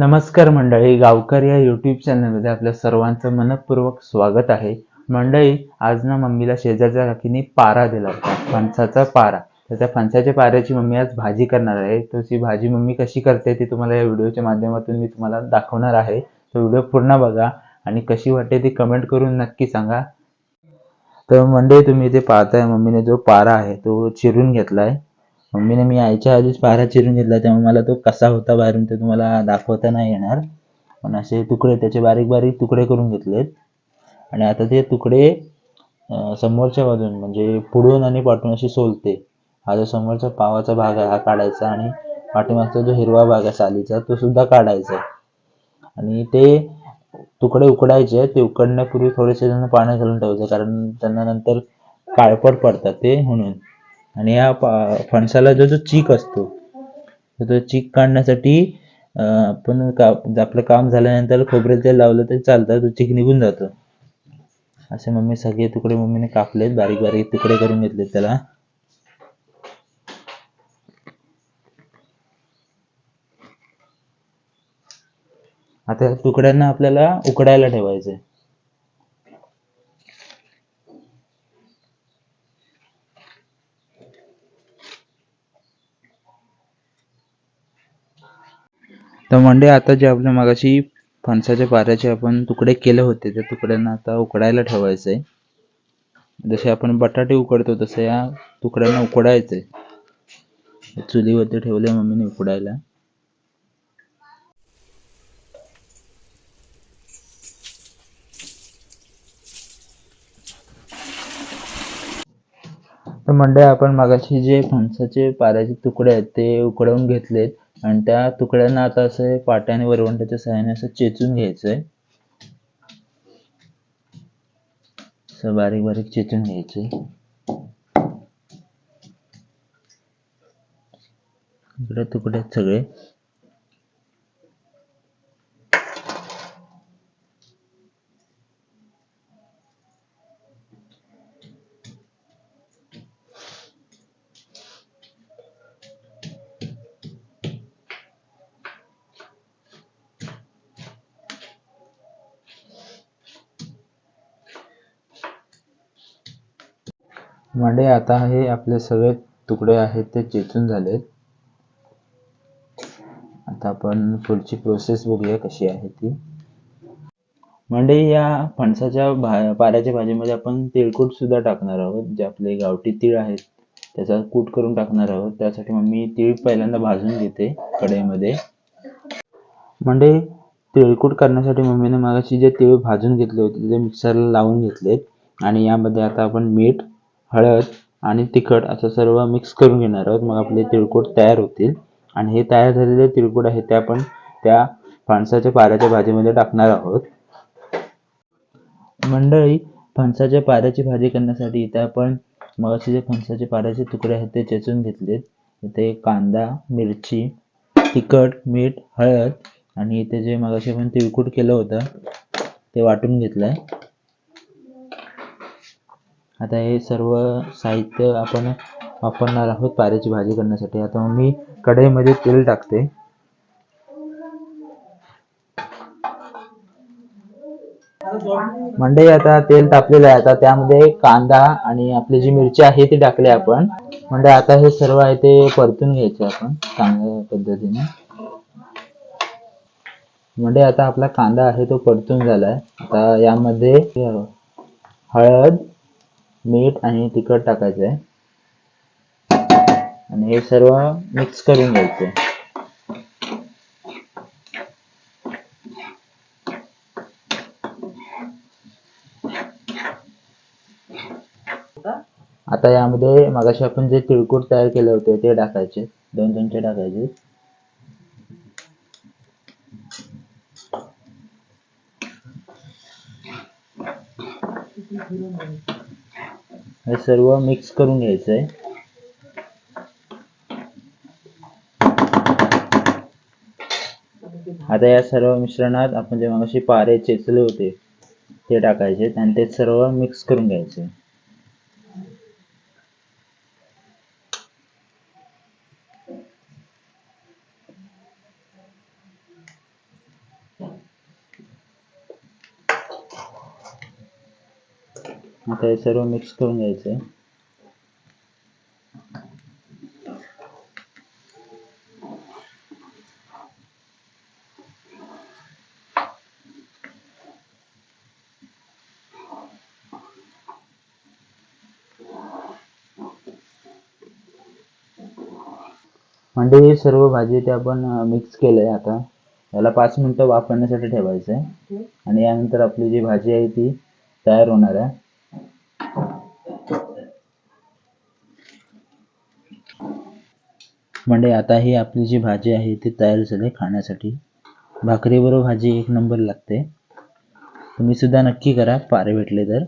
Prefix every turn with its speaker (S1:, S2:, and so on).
S1: नमस्कार मंडळी गावकर या यूट्यूब चॅनलमध्ये आपल्या सर्वांचं मनपूर्वक स्वागत आहे. मंडळी आज ना मम्मीला शेजारच्या काकीने पारा दिला होता फणसाचा पारा. तर त्या फणसाच्या पाऱ्याची मम्मी आज भाजी करणार आहे. तशी भाजी मम्मी कशी करते ती तुम्हाला या व्हिडिओच्या माध्यमातून मी तुम्हाला दाखवणार आहे. तो व्हिडिओ पूर्ण बघा आणि कशी वाटते ती कमेंट करून नक्की सांगा. तर मंडळी तुम्ही इथे पाहताय मम्मीने जो पारा आहे तो चिरून घेतलाय. मम्मीने मी यायच्या आधीच पारा चिरून घेतला त्यामुळे मला तो कसा होता बाहेरून ते तुम्हाला दाखवता नाही येणार. पण असे तुकडे त्याचे बारीक बारीक तुकडे करून घेतलेत. आणि आता ते तुकडे समोरच्या बाजून म्हणजे पुढून आणि पाठून अशी सोलते. हा जो समोरचा पावाचा भाग आहे हा काढायचा आणि पाठीमागचा जो हिरवा भाग आहे सालीचा तो सुद्धा काढायचा आणि ते तुकडे उकडायचे ते उकडण्यापूर्वी थोडेसे त्यांना पाण्यात घालून ठेवायचं कारण त्यांना नंतर काळपट पडतात ते म्हणून. आणि या फणसाला जो जो चीक असतो तो चीक काढण्यासाठी आपण का आपलं काम झाल्यानंतर खोबरेल तेल लावलं तरी चालतं तो चीक निघून जातो. असे मम्मी सगळे तुकडे मम्मीने कापलेत बारीक बारीक तुकडे करून घेतलेत त्याला. आता तुकड्यांना आपल्याला उकडायला ठेवायचंय. तर म्हणजे आता जे आपल्या मागाशी फणसाच्या पाऱ्याचे आपण तुकडे केले होते त्या तुकड्यांना आता उकडायला ठेवायचे जसे आपण बटाटे उकडतो तसं या तुकड्यांना उकडायचे चुलीवरती ठेवले मम्मीने उकडायला. तर मंडळी आपण मागाशी जे फणसाचे पाऱ्याचे तुकडे आहेत ते उकडवून घेतलेत. आणि त्या तुकड्यांना आता असं पाट्या आणि वरवंटाच्या सहाय्याने असं चेचून घ्यायचंय. असं बारीक बारीक चेचून घ्यायचे इकडे तुकडे सगळे. म्हणजे आता हे आपले सगळे तुकडे आहेत ते चेचून झालेत. आता आपण पुढची प्रोसेस बघूया कशी आहे ती. म्हणजे या फणसाच्या भा पाऱ्याच्या भाजीमध्ये आपण तिळकूट सुद्धा टाकणार आहोत जे आपले गावठी तीळ आहेत त्याचा कूट करून टाकणार आहोत. त्यासाठी मग मी तीळ पहिल्यांदा भाजून घेते कढईमध्ये. म्हणजे तिळकूट करण्यासाठी मम्मीने मागाशी जे तीळ भाजून घेतले होते ते मिक्सरला लावून घेतलेत. आणि यामध्ये आता आपण मीठ हळद आणि तिखट असं सर्व मिक्स करून घेणार आहोत. मग आपले तिळकूट तयार होतील. आणि हे तयार झालेले तिळकूट आहे ते आपण त्या फणसाच्या पाऱ्याच्या भाजीमध्ये टाकणार आहोत. मंडळी फणसाच्या पाऱ्याची भाजी करण्यासाठी इथे आपण मगाशी जे फणसाचे पाऱ्याचे तुकडे आहेत ते चेचून घेतलेत. इथे कांदा मिरची तिखट मीठ हळद आणि इथे जे मगाशी आपण तिळकूट केलं होतं ते वाटून घेतलंय. आता हे सर्व साहित्य आपण वापरणार आहोत पाऱ्याची भाजी करण्यासाठी. आता मी कढईमध्ये तेल टाकते. म्हणजे आता तेल तापलेलं आहे. आता त्यामध्ये कांदा आणि आपली जी मिरची आहे ती टाकली आपण. म्हणजे आता हे सर्व आहे ते परतून घ्यायचे आपण चांगल्या पद्धतीने. म्हणजे आता आपला कांदा आहे तो परतून झालाय. आता यामध्ये हळद मीठ आणि तिखट टाकायचं आहे आणि हे सर्व मिक्स करून घ्यायचे. आता यामध्ये मगाशी आपण जे तिळकूट तयार केले होते ते टाकायचे. दोन चमचे टाकायचे. हे सर्व मिक्स करून घ्यायचं आहे आता या सर्व मिश्रणात आपण जे मगाशी पारे चेचले होते ते टाकायचे आणि ते सर्व मिक्स करून घ्यायचे. आता हे सर्व मिक्स करून घ्यायचं आहे म्हणजे हे सर्व भाजी ते आपण मिक्स केलंय आता. याला पाच मिनिटं वाफवण्यासाठी ठेवायचं आहे आणि यानंतर आपली जी भाजी आहे ती तयार होणार आहे. म्हणजे आता ही आपली जी भाजी आहे ती तयार झाली खाण्यासाठी. भाकरीबरोबर भाजी एक नंबर लागते. तुम्ही सुद्धा नक्की करा पारे भेटले तर.